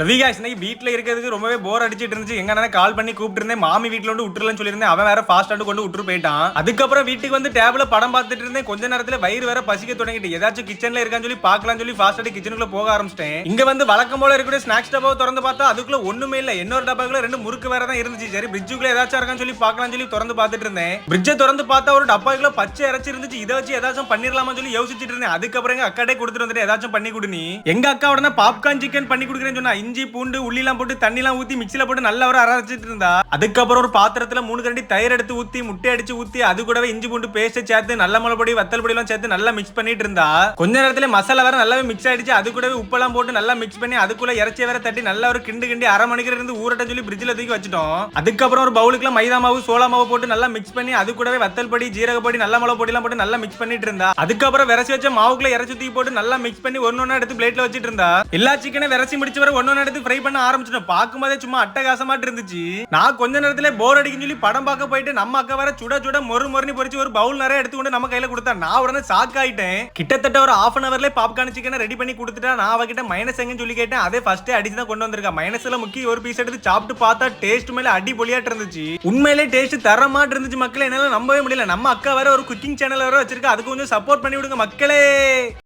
லவிகாஷ் இன்னைக்கு வீட்டில் இருக்கிறதுக்கு ரொம்பவே போர் அடிச்சிட்டு இருந்துச்சு. எங்க கால் பண்ணி கூப்பிட்டு இருந்தேன் மாமி வீட்டில் வந்து விட்டுருலன்னு சொல்லியிருந்தேன். அவன் வேற ஃபாஸ்ட் கொண்டு விட்டு போயிட்டான். அதுக்கப்புறம் வீட்டுக்கு வந்து டேபிள்ல படம் பார்த்துட்டு இருந்தேன். கொஞ்ச நேரத்தில் வயிறு வேற பசிக்க தொடங்கிட்டு. ஏதாச்சும் கிச்சன்ல இருக்கான்னு சொல்லி பார்க்கலாம்னு சொல்லி ஃபாஸ்ட் கிச்சனுக்குள்ள போக ஆரம்பிச்சிட்டேன். இங்க வந்து வழக்கம் போல இருக்கக்கூடிய ஸ்நாக்ஸ் டப்பாவை திறந்து பார்த்தா அதுக்குள்ள ஒண்ணுமே இல்லை. இன்னொரு டப்பாக்குள்ள ரெண்டு முறுக்கு வேற தான் இருந்துச்சு. சரி பிரிட்ஜுக்குள்ள ஏதாச்சும் இருக்கான்னு சொல்லி பார்க்கலாம்னு சொல்லி திறந்து பார்த்துட்டு இருந்தேன். பிரிட்ஜை திறந்து பார்த்தா ஒரு டப்பாக்குள்ள பச்சை இறச்சி இருந்துச்சு. இதை வச்சு ஏதாச்சும் பண்ணிடலாமா சொல்லி யோசிச்சுட்டு இருந்தேன். அதுக்கப்புறம் எங்க அக்காட்டே கொடுத்துட்டு வந்துட்டு ஏதாச்சும் பண்ணி கொடுனி எங்க அக்கா உடனே பாப்கார்ன் சிக்கன் பண்ணி கொடுக்குறேன்னு சொன்னா இஞ்சி பூண்டு உள்ளி எல்லாம் போட்டு தண்ணி எல்லாம் ஊத்தி மிக்சில போட்டு நல்லா வர அரைச்சிட்டு இருந்தா அதுக்கப்புறம் ஒரு பாத்திரத்துல மூணு கரண்டி தயிர் எடுத்து ஊத்தி முட்டை அடிச்சு ஊத்தி அது கூடவே இஞ்சி பூண்டு பேஸ்ட் சேர்த்து நல்ல மிளகு வத்தல் பொடி எல்லாம் சேர்த்து நல்லா மிக்ஸ் பண்ணிட்டு இருந்தா கொஞ்ச நேரத்துல மசாலா வேற நல்லாவே மிக்ஸ் ஆயிடுச்சு. அது கூடவே உப்பெல்லாம் போட்டு நல்லா மிக்ஸ் பண்ணி அதுக்குள்ள இறச்சி வேற தட்டி நல்லா ஒரு கிண்டு கிண்டி அரை மணிக்கு இருந்து ஊரட்ட சொல்லி பிரிட்ஜில் தூக்கி வச்சிட்டோம். அதுக்கப்புறம் ஒரு பவுலுக்குள்ள மைதா மாவு சோளா மாவு போட்டு நல்லா மிக்ஸ் பண்ணி அது கூடவே வத்தல் பொடி ஜீரக பொடி நல்ல மிளகு எல்லாம் போட்டு நல்லா மிக்ஸ் பண்ணிட்டு இருந்தா அதுக்கப்புறம் விரசி வச்ச மாவுக்குள்ள இறச்சி தூக்கி போட்டு நல்லா மிக்ஸ் பண்ணி ஒன்னு ஒண்ணா எடுத்து பிளேட்ல வச்சிட்டு இருந்தா எல்லா சிக்கனை விரச்சி முடிச்சு வர ஒன்னு நேரத்துக்கு ஃப்ரை பண்ண ஆரம்பிச்சிட்டோம். பார்க்கும்போதே சும்மா அட்டகாசமாட்டு இருந்துச்சு. நான் கொஞ்ச நேரத்துல போர் அடிக்குன்னு சொல்லி படம் பார்க்க போயிட்டு நம்ம அக்கா வேற சுட சுட மொறு மொறுனி பொரிச்சு ஒரு பவுல் நிறைய எடுத்து கொண்டு நம்ம கையில கொடுத்தா நான் உடனே ஷாக் ஆயிட்டேன். கிட்டத்தட்ட ஒரு ஹாஃப் அன் அவர்ல பாப்கார்ன் சிக்கனை ரெடி பண்ணி கொடுத்துட்டா நான் அவகிட்ட மைனஸ் எங்கன்னு சொல்லி கேட்டேன். அதே ஃபர்ஸ்ட் அடிச்சு தான் கொண்டு வந்திருக்கா. மைனஸ்ல முக்கிய ஒரு பீஸ் எடுத்து சாப்பிட்டு பார்த்தா டேஸ்ட் மேல அடி பொலியாட்டு இருந்துச்சு. உண்மையிலே டேஸ்ட் தரமாட்டு இருந்துச்சு மக்களே. என்னால நம்பவே முடியல. நம்ம அக்கா வேற ஒரு குக்கிங் சேனல் வேற வச்சிருக்கா. அதுக்கு கொஞ்சம் சப்போர்ட் பண்ணி விடுங்க மக்களே.